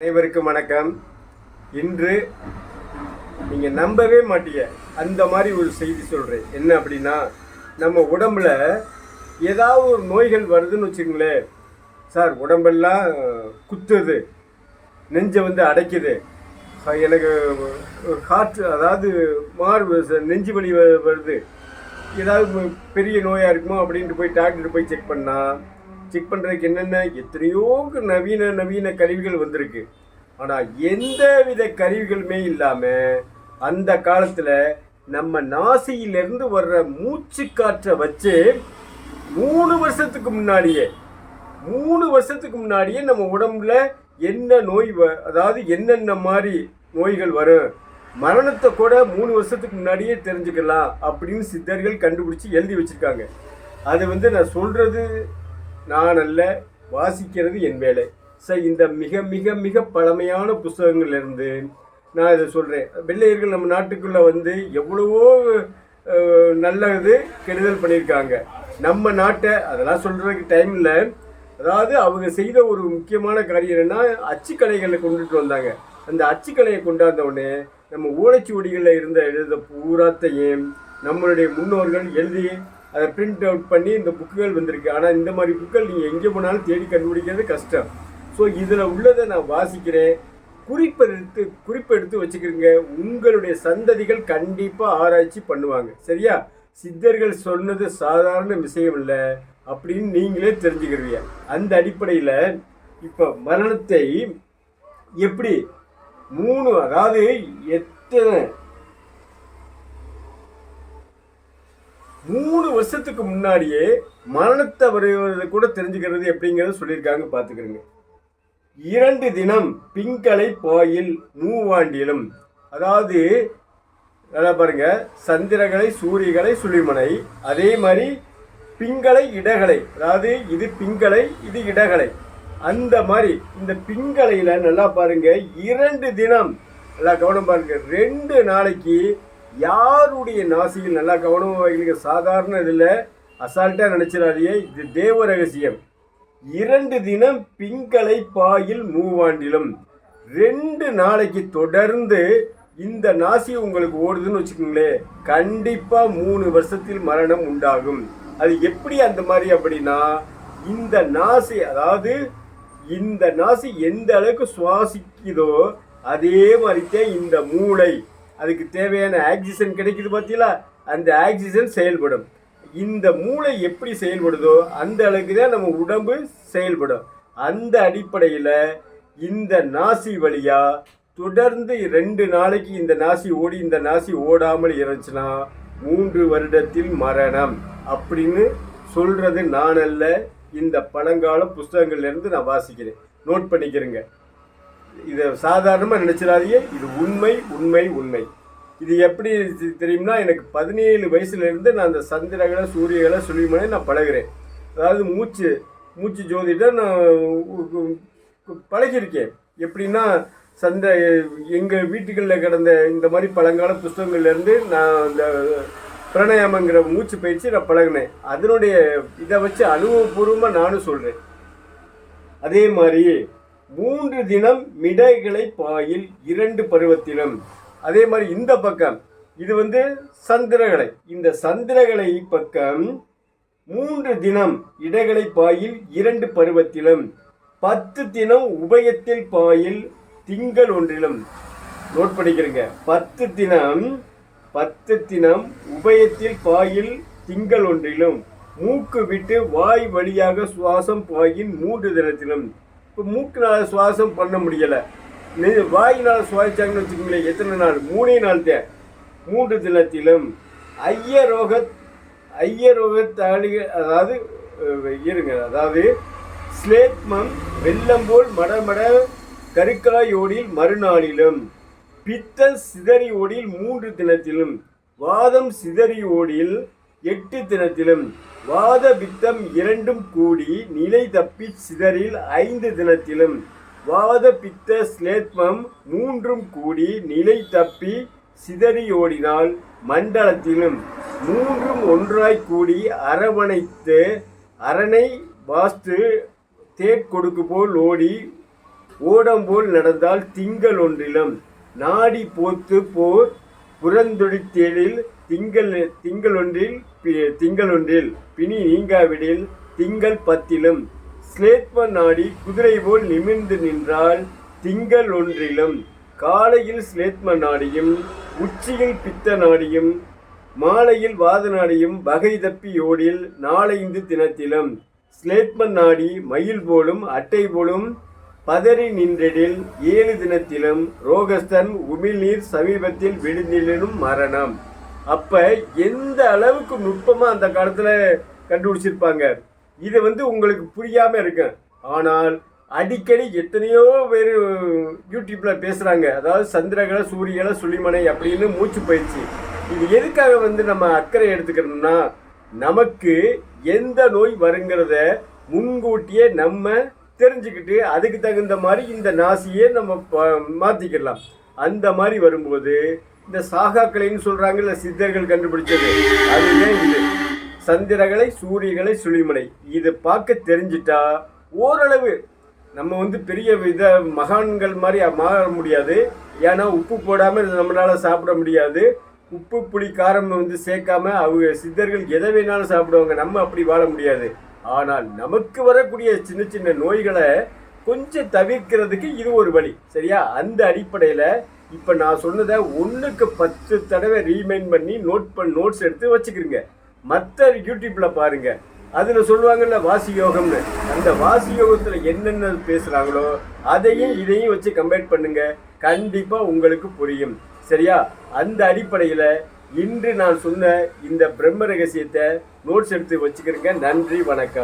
அனைவருக்கும் வணக்கம். இன்று நீங்கள் நம்பவே மாட்டீங்க. அந்த மாதிரி ஒரு செய்தி சொல்கிறேன் என்ன அப்படின்னா நம்ம உடம்புல ஏதாவது ஒரு நோய்கள் வருதுன்னு வச்சுங்களேன் சார் உடம்பெல்லாம் குத்துது. நெஞ்சை வந்து அடைக்குது. எனக்கு எனக்கு ஹார்ட் அதாவது மாறு நெஞ்சு வலி வருது. ஏதாவது பெரிய நோயாக இருக்குமோ அப்படின்ட்டு போய் டாக்டர் போய் செக் பண்ணால் செக் பண்ணுறதுக்கு என்னென்ன எத்தனையோ நவீன நவீன கருவிகள் வந்திருக்கு. ஆனால் எந்த வித கருவிகளுமே இல்லாமல் அந்த காலத்தில் நம்ம நாசியிலிருந்து வர்ற மூச்சு காற்றை வச்சு மூணு வருஷத்துக்கு முன்னாடியே மூணு வருஷத்துக்கு முன்னாடியே நம்ம உடம்புல என்ன நோய் வ- அதாவது என்னென்ன மாதிரி நோய்கள் வரும் மரணத்தை கூட மூணு வருஷத்துக்கு முன்னாடியே தெரிஞ்சுக்கலாம் அப்படின்னு சித்தர்கள் கண்டுபிடிச்சி எழுதி வச்சுருக்காங்க. அது வந்து நான் சொல்கிறது நான் அல்ல வாசிக்கிறது என் வேலை. சார் இந்த மிக மிக மிக பழமையான புஸ்தகங்கள்லேருந்து நான் இதை சொல்கிறேன் வெள்ளையர்கள் நம்ம நாட்டுக்குள்ளே வந்து எவ்வளவோ நல்லது கெடுதல் பண்ணியிருக்காங்க. நம்ம நாட்டை அதெல்லாம் சொல்கிறதுக்கு டைம் இல்லை. அதாவது அவங்க செய்த ஒரு முக்கியமான காரியம் என்னன்னா அச்சுக்கலைகளை கொண்டுட்டு வந்தாங்க. அந்த அச்சுக்கலையை கொண்டாந்த உடனே நம்ம ஓலைச்சுவடிகளில் இருந்த எழுத பூராத்தையும் நம்மளுடைய முன்னோர்கள் எழுதி அதை பிரிண்ட் அவுட் பண்ணி இந்த புக்குகள் வந்திருக்கு. ஆனால் இந்த மாதிரி புக்குகள் நீங்கள் எங்கே போனாலும் தேடி கண்டுபிடிக்கிறது கஷ்டம். ஸோ இதில் உள்ளதை நான் வாசிக்கிறேன். குறிப்பெடுத்து குறிப்பெடுத்து வச்சுக்கிறீங்க. உங்களுடைய சந்ததிகள் கண்டிப்பாக ஆராய்ச்சி பண்ணுவாங்க. சரியா? சித்தர்கள் சொன்னது சாதாரண விஷயம் இல்லை அப்படின்னு நீங்களே தெரிஞ்சுக்கிறீங்க. அந்த அடிப்படையில் இப்போ மரணத்தை எப்படி? மூணு அதாவது எத்தனை மூணு வருஷத்துக்கு முன்னாடியே மரணத்தை வருவதை கூட தெரிஞ்சுக்கிறது எப்படிங்கிறத சொல்லியிருக்காங்க பார்த்துக்கிறோங்க. இரண்டு தினம் பிங்களை பாயில் மூவாண்டிலும் அதாவது நல்லா பாருங்க சந்திரகலை சூரியகலை சுழிமனை அதே மாதிரி பிங்களை இடகலை அதாவது இது பிங்களை இது இடகலை. அந்த மாதிரி இந்த பிங்களையில நல்லா பாருங்க இரண்டு தினம் நல்லா கவனம் பாருங்க ரெண்டு நாளைக்கு யாருடைய நாசியில் நல்லா கவனம் வைக்கிறீங்க சாதாரண இதில் அசால்ட்டாக நினச்சிடாதே இது தேவ ரகசியம். இரண்டு தினம் பிங்களை பாயில் மூவாண்டிலும் ரெண்டு நாளைக்கு தொடர்ந்து இந்த நாசி உங்களுக்கு ஓடுதுன்னு வச்சுக்கோங்களேன் கண்டிப்பாக மூணு வருஷத்தில் மரணம் உண்டாகும். அது எப்படி அந்த மாதிரி அப்படின்னா இந்த நாசி அதாவது இந்த நாசி எந்த அளவுக்கு சுவாசிக்குதோ அதே மாதிரித்தான் இந்த மூளை. அதுக்கு தேவையான ஆக்சிஜன் கிடைக்குது பார்த்தீங்களா அந்த ஆக்சிஜன் செயல்படும். இந்த மூளை எப்படி செயல்படுதோ அந்த அளவுக்கு தான் நம்ம உடம்பு செயல்படும். அந்த அடிப்படையில் இந்த நாசி வழியாக தொடர்ந்து ரெண்டு நாளைக்கு இந்த நாசி ஓடி இந்த நாசி ஓடாமல் இருந்துச்சுன்னா மூன்று வருடத்தில் மரணம் அப்படின்னு சொல்றது நான் அல்ல இந்த பழங்கால புஸ்தகங்கள்லேருந்து நான் வாசிக்கிறேன். நோட் பண்ணிக்கிறேங்க. இதை சாதாரணமாக நினச்சிடாதீங்க. இது உண்மை உண்மை உண்மை. இது எப்படி தெரியும்னா எனக்கு பதினேழு வயசுலேருந்து நான் அந்த சந்திரகளை சூரியகளை சுழிமனை நான் பழகுறேன். அதாவது மூச்சு மூச்சு ஜோதிட நான் பழகியிருக்கேன். எப்படின்னா சந்த எங்கள் வீட்டுகளில் கிடந்த இந்த மாதிரி பழங்கால புஸ்தகங்கள்லேருந்து நான் அந்த பிரணயாமங்கிற மூச்சு பயிற்சி நான் பழகினேன். அதனுடைய இதை வச்சு அனுபவபூர்வமாக நானும் சொல்கிறேன் அதே மாதிரி மூன்று தினம் மிடைகளை பாயில் இரண்டு பருவத்திலும். அதே மாதிரி இந்த பக்கம் இது வந்து சந்திரகலை. இந்த சந்திரகலை பக்கம் மூன்று தினம் இடைகளை பாயில் இரண்டு பருவத்திலும். பத்து தினம் உபயத்தில் பாயில் திங்கள் ஒன்றிலும். நோட் பண்ணிக்கிறீங்க. பத்து தினம் பத்து தினம் உபயத்தில் பாயில் திங்கள் ஒன்றிலும். மூக்கு விட்டு வாய் வழியாக சுவாசம் பாயின் மூன்று தினத்திலும். இப்போ மூக்கினால் சுவாசம் பண்ண முடியலை. நீ வாயினால் சுவாசிச்சாங்கன்னு வச்சுக்கோங்களேன் எத்தனை நாள்? மூணே நாள் தான். மூன்று தினத்திலும் ஐயரோக ஐயரோக தாளிக அதாவது இருங்க அதாவது ஸ்லேத்மம் வெள்ளம் போல் மடமட கருக்காயோடில் மறுநாளிலும் பித்தம் சிதறி ஓடில் மூன்று தினத்திலும் வாதம் சிதறி ஓடில் எட்டு தினத்திலும் வாத பித்தம் இரண்டும் கூடி நிலை தப்பி சிதறில் ஐந்து தினத்திலும் வாத பித்த ஸ்லேத்மம் மூன்றும் கூடி நிலை தப்பி சிதறியோடினால் மண்டலத்திலும் மூன்றும் ஒன்றாய் கூடி அரவணைத்து அரணை வாஸ்து தேட்கொடுக்கு போல் ஓடி ஓடம் போல் நடந்தால் திங்கள் ஒன்றிலும் நாடி போத்து போர் புறந்தொடித்தேழில் திங்கள் திங்கள் ஒன்றில் பி- திங்கள் ஒன்றில் பிணி நீங்காவிடில் திங்கள் பத்திலும். ஸ்லேத்ம நாடி குதிரை போல் நிமிர்ந்து நின்றால் திங்கள் ஒன்றிலும். காலையில் ஸ்லேத்ம நாடியும் உச்சியில் பித்த நாடியும் மாலையில் வாத நாடியும் வகை தப்பி ஓடில் நாளைந்து தினத்திலும். ஸ்லேத்மன் நாடி மயில் போலும் அட்டை போலும் பதறி நின்றடில் ஏழு தினத்திலும் ரோகஸ்தன் உமிழ்நீர் சமீபத்தில் விழுந்திலும் மரணம். அப்ப எந்த அளவுக்கு நுட்பமா அந்த காலத்துல கண்டுபிடிச்சிருப்பாங்க? இது வந்து உங்களுக்கு புரியாம இருக்கு. ஆனால் அடிக்கடி எத்தனையோ பேர் யூடியூப்ல பேசுறாங்க. அதாவது சந்திரகல சூரியகல சுழிமனை அப்படின்னு மூச்சு பயிற்சி. இது எதுக்காக வந்து நம்ம அக்கறை எடுத்துக்கணும்னா நமக்கு எந்த நோய் வருங்கிறத முன்கூட்டியே நம்ம தெரிஞ்சுக்கிட்டு அதுக்கு தகுந்த மாதிரி இந்த நாசியை நம்ம மாற்றிக்கிடலாம் மாத்திக்கலாம் அந்த மாதிரி வரும்போது இந்த சாகாக்கலைன்னு இல்லை சித்தர்கள் கண்டுபிடிச்சது. அதுவே இது. சந்திரகலை சூரியகலை சுழிமலை. இதை பார்க்க தெரிஞ்சிட்டா ஓரளவு நம்ம வந்து பெரிய வித மகான்கள் மாதிரி மாற முடியாது. ஏன்னா உப்பு போடாமல் நம்மளால் சாப்பிட முடியாது. உப்பு புளி காரம் வந்து சேர்க்காம அவங்க சித்தர்கள் எதை வேணாலும் சாப்பிடுவாங்க. நம்ம அப்படி வாழ முடியாது. ஆனால் நமக்கு வரக்கூடிய சின்ன சின்ன நோய்களை கொஞ்சம் தவிர்க்கிறதுக்கு இது ஒரு வழி. சரியா? அந்த அடிப்படையில் இப்போ நான் சொன்னதை ஒன்றுக்கு பத்து தடவை ரீமைண்ட் பண்ணி நோட் பண்ண நோட்ஸ் எடுத்து வச்சுக்கிறீங்க மற்ற யூடியூப்பில் பாருங்கள் அதில் சொல்லுவாங்கல்ல வாசி யோகம்னு. அந்த வாசி யோகத்தில் என்னென்ன பேசுகிறாங்களோ அதையும் இதையும் வச்சு கம்பேர் பண்ணுங்க. கண்டிப்பாக உங்களுக்கு புரியும். சரியா? அந்த அடிப்படையில் இன்று நான் சொன்ன இந்த பிரம்ம ரகசியத்தை நோட்ஸ் எடுத்து வச்சுக்கிறேங்க நன்றி வணக்கம்.